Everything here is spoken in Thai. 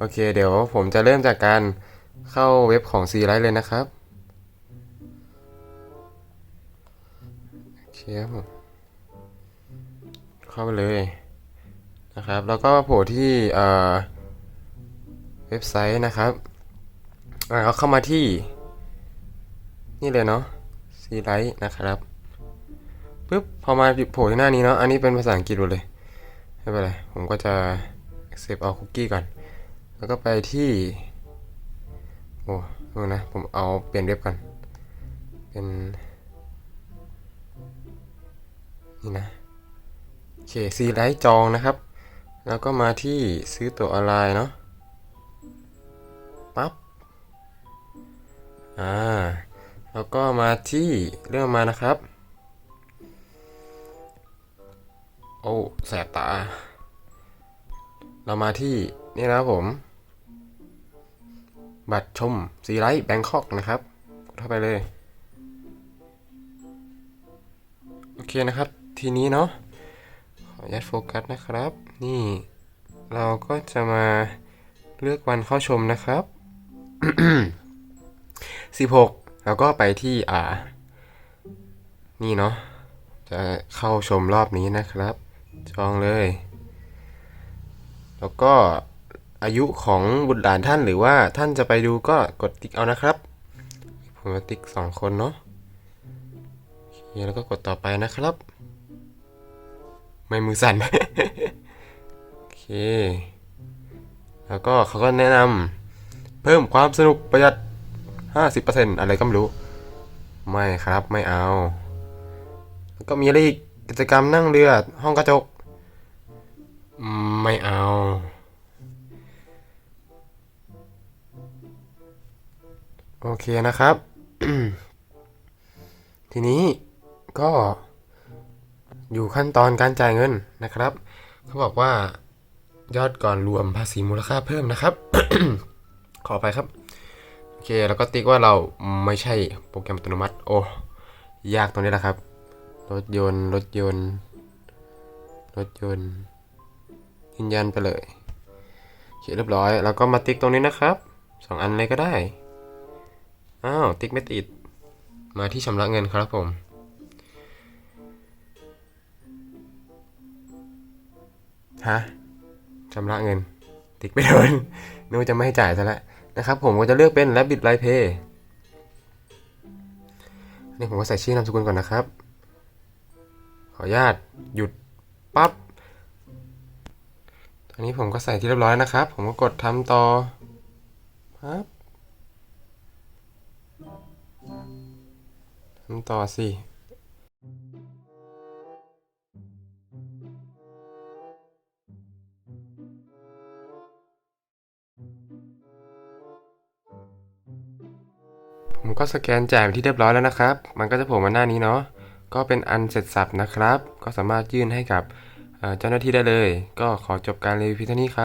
โอเค เดี๋ยวผมจะเริ่มจากการเข้าเว็บของ C l i g h t เลยนะครับ โอเคครับผมเข้าไปเลยนะครับ แล้วก็โผล่ที่เอ่อเว็บไซต์นะครับเอาเข้ามาที่ นี่เลยเนาะ C l i g h t นะครับปึ๊บพอมาโผล่ที่หน้านี้เนาะ อันนี้เป็นภาษาอังกฤษหมดเลย ไม่เป็นไร ผมก็จะ accept เอาคุกกี้ก่อน แล้วก็ไปที่โอ้ดูนะ ผมเอาเปลี่ยนเว็บก่อน เป็น นี่นะโอเคซีไลท์จองนะครับ แล้วก็มาที่ซื้อตั๋วออนไลน์เนาะปั๊บอ่าแล้วก็มาที่เรื่องมานะครับ โอ้แสบตา เรามาที่นี่นะครับผม บัตรชมซีไลท์แบงคอกนะครับกดเข้าไปเลย โอเคนะครับ ทีนี้เนาะขออนุญาตโฟกัสนะครับ นี่เราก็จะมาเลือกวันเข้าชมนะครับ 16 แล้วก็ไปที่อ่า นี่เนาะ จะเข้าชมรอบนี้นะครับ จองเลย แล้วก็ อายุของบุตรหลานท่านหรือว่าท่านจะไปดูก็กดติ๊กเอานะครับ ผมติ๊กสองคนเนาะโอเคแล้วก็กดต่อไปนะครับ ไม่มือสั่นโอเค แล้วก็เขาก็แนะนำเพิ่มความสนุกประหยัด 50%อะไรก็ไม่รู้ ไม่ครับไม่เอา แล้วก็มีอะไรอีกกิจกรรมนั่งเรือห้องกระจก ไม่เอา เคนะครับ ทีนี้ก็อยู่ขั้นตอนการจ่ายเงินนะครับ เขาบอกว่ายอดก่อนรวมภาษีมูลค่าเพิ่มนะครับ ขอไปครับ โอเค แล้วก็ติ๊กว่าเราไม่ใช่โปรแกรมอัตโนมัติ โอ้ยากตรงนี้แหละครับ รถยนต์ รถยนต์ รถยนต์ยืนยันไปเลย โอเคเรียบร้อย แล้วก็มาติ๊กตรงนี้นะครับสองอันเลยก็ได้ อ้าวติ๊กไม่ติด มาที่ชำระเงินครับผมฮะชำระเงิน ติ๊กไม่โดนนึกว่าจะไม่ให้จ่ายซะแล้วนะครับ ผมก็จะเลือกเป็น Rabbit Live Pay อันนี้ผมก็ใส่ชื่อนามสกุลก่อนนะครับ ขออนุญาตหยุดปั๊บตอนนี้ผมก็ใส่ที่เรียบร้อยนะครับ ผมก็กดทำต่อปั๊บ ทำต่อสิผมก็สแกนจ่ายไปที่เรียบร้อยแล้วนะครับ มันก็จะโผล่มาหน้านี้เนาะ ก็เป็นอันเสร็จสับนะครับ ก็สามารถยื่นให้กับเจ้าหน้าที่ได้เลย ก็ขอจบการรีวิวเท่านี้ครับ